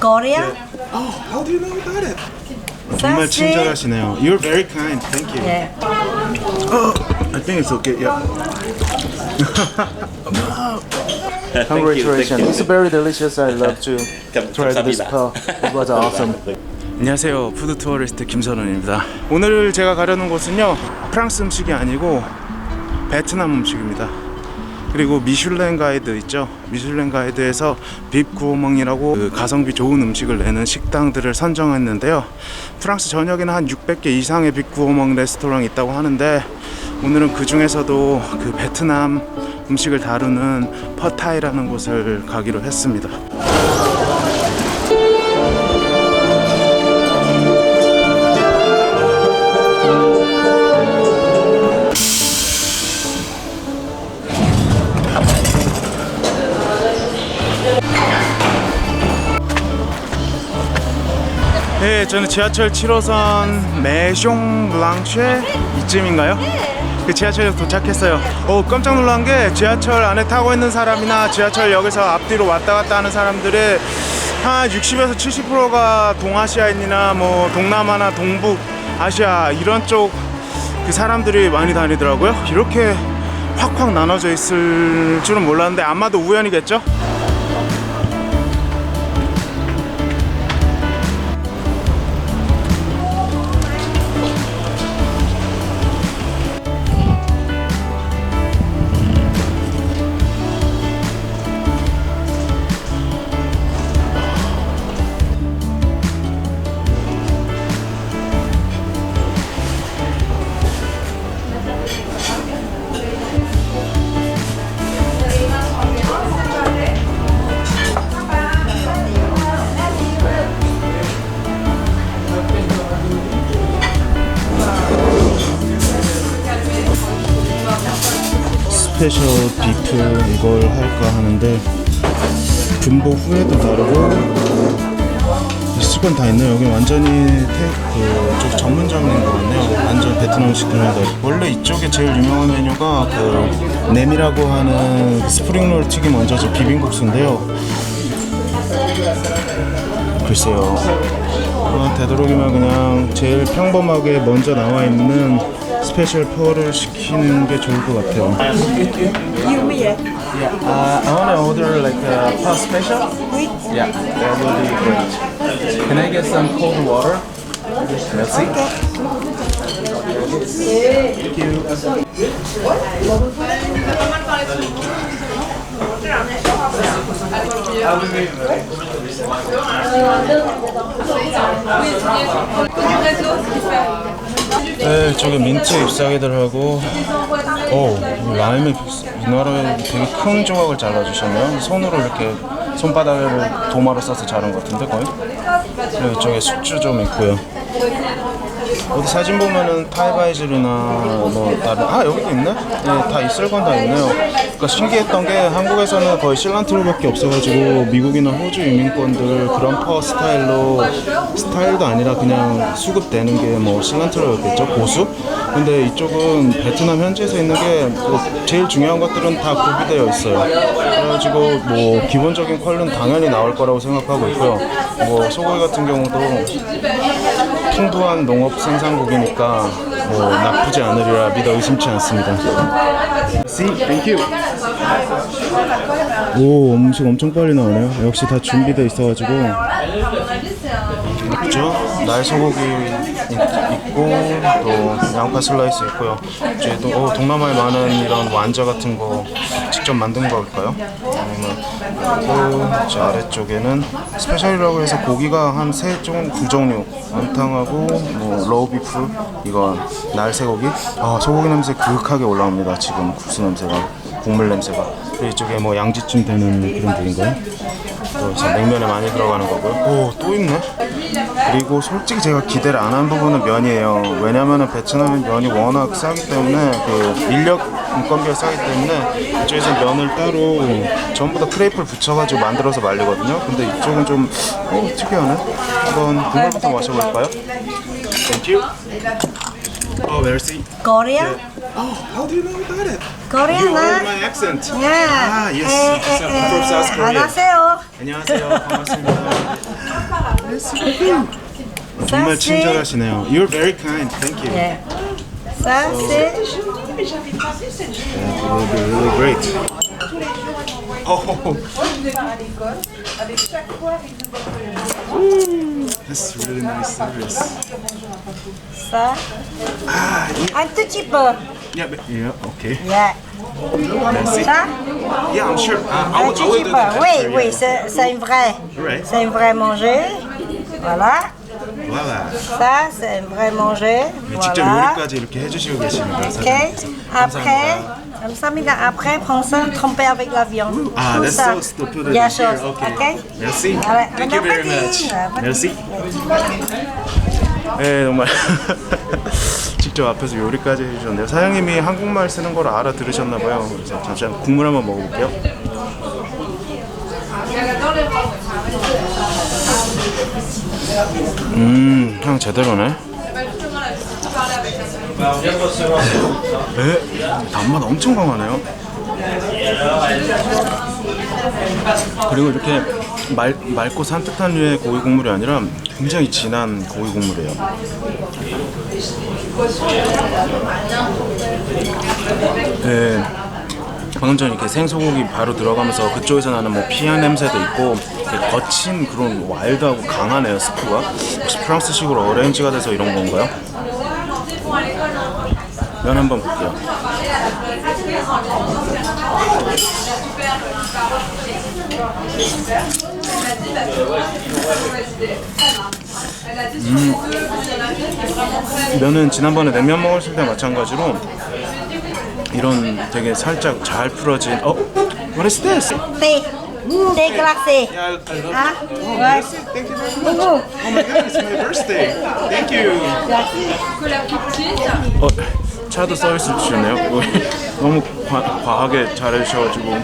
Korea? Oh, how do you know about it? 정말? 친절하시네요. You're very kind. Thank you. Yeah. I think it's okay. Yeah. Congratulations. It's very delicious. I love to try this pearl. It was awesome. 안녕하세요. 푸드 투어리스트 김선원입니다. 오늘 제가 가려는 곳은요. 프랑스 음식이 아니고 베트남 음식입니다. 그리고 미슐랭 가이드 있죠. 미슐랭 가이드에서 빕 구호멍이라고 그 가성비 좋은 음식을 내는 식당들을 선정했는데요. 프랑스 전역에는 한 600개 이상의 빕 구호멍 레스토랑이 있다고 하는데 오늘은 그 중에서도 그 베트남 음식을 다루는 퍼타이라는 곳을 가기로 했습니다. 네, 저는 지하철 7호선 메숑 블랑쉐 이쯤인가요? 그 지하철역 도착했어요. 오, 깜짝 놀란 게 지하철 안에 타고 있는 사람이나 지하철역에서 앞뒤로 왔다 갔다 하는 사람들의 한 60에서 70%가 동아시아인이나 뭐 동남아나 동북 아시아 이런 쪽 그 사람들이 많이 다니더라고요. 이렇게 확확 나눠져 있을 줄은 몰랐는데 아마도 우연이겠죠? 스페셜 비프 이걸 할까 하는데 분보 후에도 다르고 있을 건다 있네요. 여기 완전히 테, 그, 좀 전문점인 것 같네요. 완전 베트남식 그런데 원래 이쪽에 제일 유명한 메뉴가 그 냄이라고 하는 스프링롤 튀김 얹어진 비빔국수인데요. 글쎄요. 어, 되도록이면 그냥 제일 평범하게 먼저 나와 있는 스페셜 퍼를 시키는 게 좋을 것 같아요. Uh, I want to order like a pearl special. Yeah, that will be great. Can I get some cold water? Merci. 네, 저기 민트 잎사귀들 하고 오, 이 라임을 이 나라에 되게 큰 조각을 잘라주셨네요. 손으로 이렇게 손바닥을 도마로 써서 자른 것 같은데 거의. 그리고 이쪽에 숙주 좀 있고요. 어디 사진 보면은 타이바이즐이나 뭐 다른 아 여기도 있네? 네, 다 있을 건 다 있네요. 그러니까 신기했던 게 한국에서는 거의 실란트로밖에 없어가지고 미국이나 호주 이민권들 그런 퍼 스타일로 스타일도 아니라 그냥 수급되는 게 뭐 실란트로였겠죠 고수. 근데 이쪽은 베트남 현지에서 있는 게뭐 제일 중요한 것들은 다 구비되어 있어요. 그래가지고 뭐 기본적인 퀄은 당연히 나올 거라고 생각하고 있고요. 뭐 소고기 같은 경우도 풍부한 농업 생산국이니까 뭐 나쁘지 않으리라 믿어 의심치 않습니다. See, thank you. 오, 음식 엄청 빨리 나오네요. 역시 다 준비돼 있어가지고. 그죠? 날 소고기 있- 있고 또 양파 슬라이스 있고요. 저희도 어, 동남아에 많은 이런 완자 같은 거 직접 만든 걸까요? 아니면 그저 아래쪽에는 스페셜이라고 해서 고기가 한 세 종, 두 종류. 안탕하고 뭐 로우 비프 이건 날새고기. 아 소고기 냄새 그윽하게 올라옵니다 지금. 국수 냄새가 국물 냄새가. 그리고 이쪽에 뭐 양지쯤 되는 그런 부위인가요? 또 이제 냉면에 많이 들어가는 거고요. 오또 있네? 그리고 솔직히 제가 기대를 안 한 부분은 면이에요. 왜냐면은 베트남의 면이 워낙 싸기 때문에 그 인력 인건비가 싸기 때문에 이쪽에서 면을 따로 전부 다 크레이프를 붙여가지고 만들어서 말리거든요 근데 이쪽은 좀 어, 특이하네 한번 국물부터 마셔볼까요? Thank you Oh, merci. Korea? Oh, how do you know about it? Korea You heard my accent. Yeah. Ah, yes. Eh, eh, From South eh, Korea. 안녕하세요. 안녕하세요. 반갑습니다. 정말 c'est. 친절하시네요. You're very kind. Thank you. mais j'avais passé cette journée. Tous les jours, à l'école avec chaque fois une nouvelle This Ça. Un petit peu. Yeah, Ça I'm sure. Un petit peu. Oui, oui, c'est une vraie. C'est une vraie manger. Voilà. Voilà. Ça, c'est un vrai manger. 네, 직접 Voilà. 요리까지 이렇게 해주시고 계십니다. Ok. 사장님께서. Après, 감사합니다. 감사합니다. Après, prends ça, tremper avec la viande. Ah, Tout that's ça. put it Bien here. chose. Okay. Ok. Merci. Allez, Thank you very much. Merci. appétit. 네, 정말 직접 앞에서 요리까지 해주셨는데요. 사장님이 한국말 쓰는 걸 알아들으셨나 봐요. 그래서 잠시만 국물 한번 먹어볼게요. 음, 향 제대로네. 네, 단맛 엄청 강하네요. 그리고 이렇게 말, 맑고 산뜻한 류의 고기 국물이 아니라 굉장히 진한 고기 국물이에요. 네, 방금 전에 이렇게 생소고기 바로 들어가면서 그쪽에서 나는 뭐 피향 냄새도 있고 되게 거친 그런 와일드하고 강하네요 스프가. 혹시 프랑스식으로 어레인지가 돼서 이런 건가요? 면 한번 볼게요. 면은 지난번에 냉면 먹었을 때 마찬가지로 이런 되게 살짝 잘 풀어진 어? What is this? Thé. Thé glacé. Yeah, I, I love Hein? Ouais. Thank you very much. Oh my god, it's my birthday. Thank you. 어, 차도 서비스 주셨네요. 어, 너무 과, 과하게 잘해주셔가지고.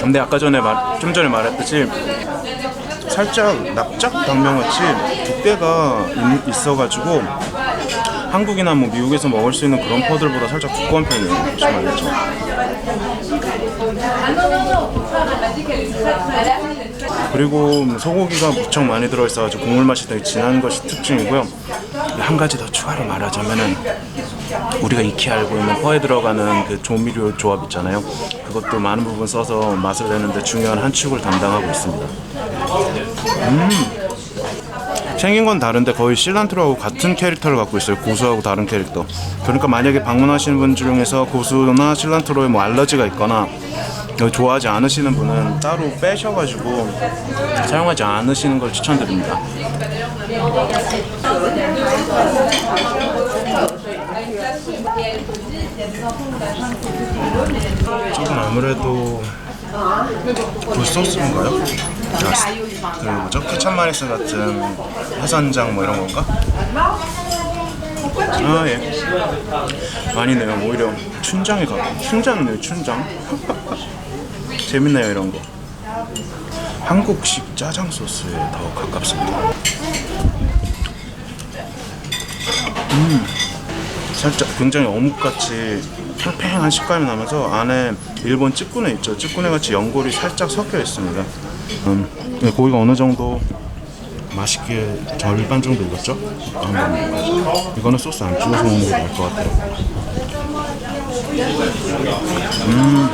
근데 아까 전에 말, 좀 전에 말했듯이 살짝 납작 당면같이 두께가 있- 있어가지고 한국이나 뭐 미국에서 먹을 수 있는 그런 퍼들보다 살짝 두꺼운 편이에요. 혹시 말이죠. 그리고 소고기가 무척 많이 들어있어가지고 국물 맛이 되게 진한 것이 특징이고요. 한 가지 더 추가로 말하자면은 우리가 익히 알고 있는 퍼에 들어가는 그 조미료 조합 있잖아요. 그것도 많은 부분 써서 맛을 내는데 중요한 한 축을 담당하고 있습니다. 음. 생긴 건 다른데 거의 실란트로하고 같은 캐릭터를 갖고 있어요. 고수하고 다른 캐릭터. 그러니까 만약에 방문하시는 분 중에서 고수나 실란트로에 뭐 알러지가 있거나 좋아하지 않으시는 분은 따로 빼셔가지고 사용하지 않으시는 걸 추천드립니다. 조금 아무래도 굴 소스인가요? 야, 그 뭐죠? 케찹 마니스 같은 해산장 뭐 이런 건가? 아 예. 아니네요. 오히려 춘장이 가까워. 춘장이네요. 춘장. 재밌네요 이런 거. 한국식 짜장 소스에 더 가깝습니다. 음, 살짝 굉장히 어묵같이 팽팽한 식감이 나면서 안에 일본 찌꾸네 있죠. 찌꾸네 같이 연골이 살짝 섞여 있습니다. 음, 네, 고기가 어느 정도 맛있게 절반 정도 익었죠? 한번 이거는 소스 안 찍어서 먹는 게 나을 것 같아요. 음,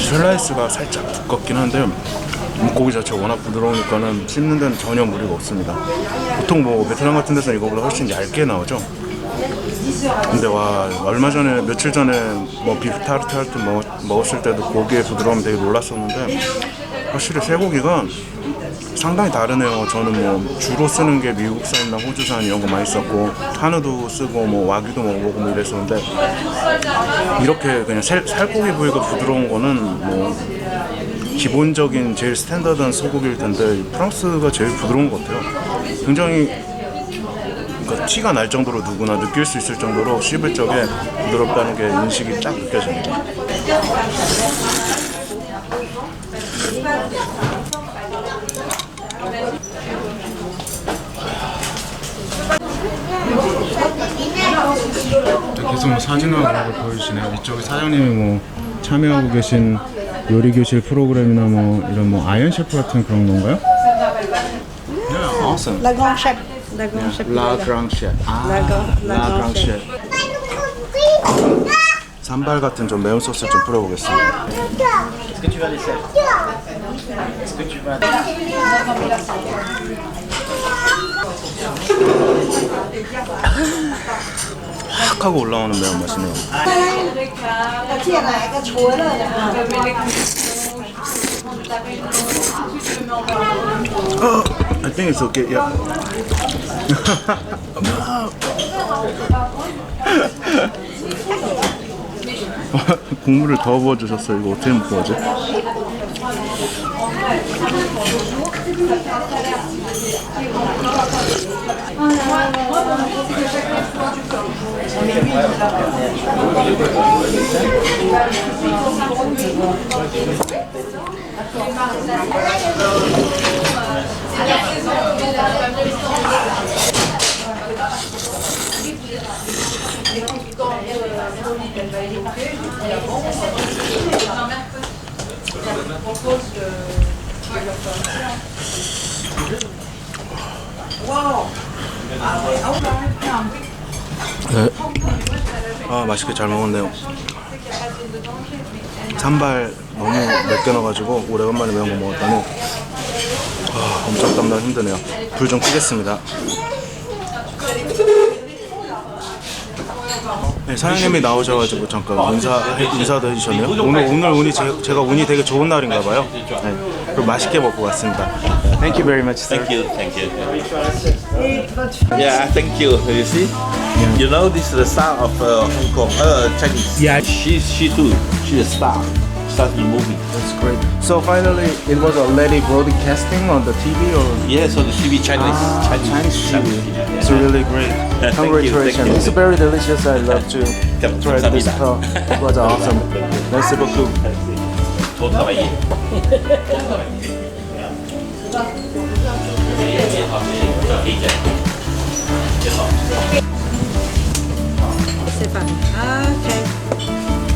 슬라이스가 살짝 두껍긴 한데 고기 자체가 워낙 부드러우니까는 씹는 데는 전혀 무리가 없습니다. 보통 뭐 베트남 같은 데서 이거보다 훨씬 얇게 나오죠. 근데 와 얼마 전에 며칠 전에 뭐 비프 타르트 할때 먹 었을 때도 고기의 부드러움 되게 놀랐었는데 확실히 쇠고기가 상당히 다르네요. 저는 뭐 주로 쓰는 게 미국산이나 호주산 이런 거 많이 썼고 한우도 쓰고 뭐 와규도 먹어보고 뭐 이랬었는데 이렇게 그냥 살, 살코기 부위가 부드러운 거는 뭐 기본적인 제일 스탠다드한 소고기일 텐데 프랑스가 제일 부드러운 것 같아요. 굉장히 그러니까 티가 날 정도로 누구나 느낄 수 있을 정도로 씹을 적에 부드럽다는 게 인식이 쫙 느껴집니다. 되게 계속 뭐 사진하고 그런 걸 보여주시네요. 이쪽에 사장님이 뭐 참여하고 계신 요리 교실 프로그램이나 뭐 이런 뭐 아이언 셰프 같은 그런 건가요? Yeah, awesome. La grande chef. La grande chef. La Grand Chef. 아, La Grand- La La Grand Grand Chef. 산발 같은 좀 매운 소스 좀 뿌려보겠습니다. 확 하고 올라오는 매운맛이네요. 어, I think it's okay. Yeah. 국물을 더 부어주셨어요. 이거 어떻게 먹고 하지? Wow! Ah ouais, ah ouais, 네. 아 맛있게 잘 먹었네요. 산발 너무 맵게 넣어가지고 오래간만에 매운 거 먹었더니 아, 엄청 땀나 힘드네요. 불 좀 끄겠습니다. 네, 사장님이 나오셔가지고 잠깐 인사 인사도 해주셨네요. 오늘 오늘 운이 제, 제가 운이 되게 좋은 날인가 봐요. 네, 그리고 맛있게 먹고 왔습니다. Thank you very much, sir. Thank you, thank you. Yeah, thank you. You see, yeah. you know this is the star of uh, Hong Kong, uh, Chinese. Yeah, she she too. She's a star. Start the movie. That's great. So finally, it was already broadcasting on the TV or? yeah. So the TV Chinese. Ah, Chinese, Chinese, Chinese TV. Yeah. It's really great. Congratulations. It's very delicious. I love to try this. Oh, it was awesome. Merci beaucoup. Uh. Bon travail. C'est pas. Ok.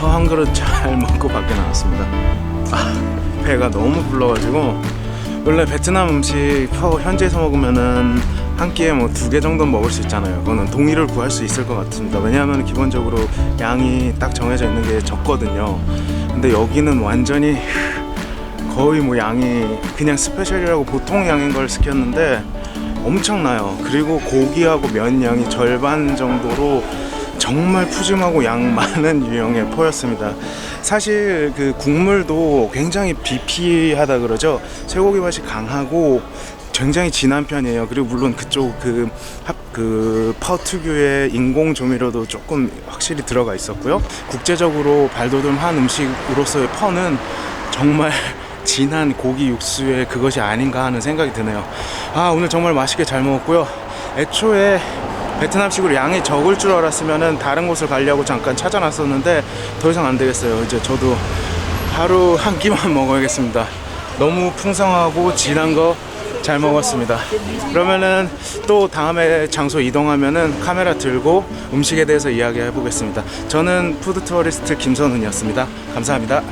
어, 한 그릇 잘 먹고 밖에 나왔습니다. 아, 배가 너무 불러가지고 원래 베트남 음식 혀- 현지에서 먹으면은 한 끼에 뭐 두 개 정도 먹을 수 있잖아요. 그거는 동의를 구할 수 있을 것 같습니다. 왜냐하면 기본적으로 양이 딱 정해져 있는 게 적거든요. 근데 여기는 완전히 거의 뭐 양이 그냥 스페셜이라고 보통 양인 걸 시켰는데 엄청나요. 그리고 고기하고 면 양이 절반 정도로 정말 푸짐하고 양 많은 유형의 포였습니다. 사실 그 국물도 굉장히 비피하다 그러죠. 쇠고기 맛이 강하고 굉장히 진한 편이에요. 그리고 물론 그쪽 그, 합, 그, 퍼 특유의 인공 조미료도 조금 확실히 들어가 있었고요. 국제적으로 발돋움한 음식으로서의 퍼는 정말 진한 고기 육수의 그것이 아닌가 하는 생각이 드네요. 아, 오늘 정말 맛있게 잘 먹었고요. 애초에 베트남식으로 양이 적을 줄 알았으면은 다른 곳을 가려고 잠깐 찾아놨었는데 더 이상 안 되겠어요. 이제 저도 하루 한 끼만 먹어야겠습니다. 너무 풍성하고 진한 거 잘 먹었습니다. 그러면은 또 다음에 장소 이동하면은 카메라 들고 음식에 대해서 이야기해 보겠습니다. 저는 푸드 투어리스트 김선훈이었습니다. 감사합니다.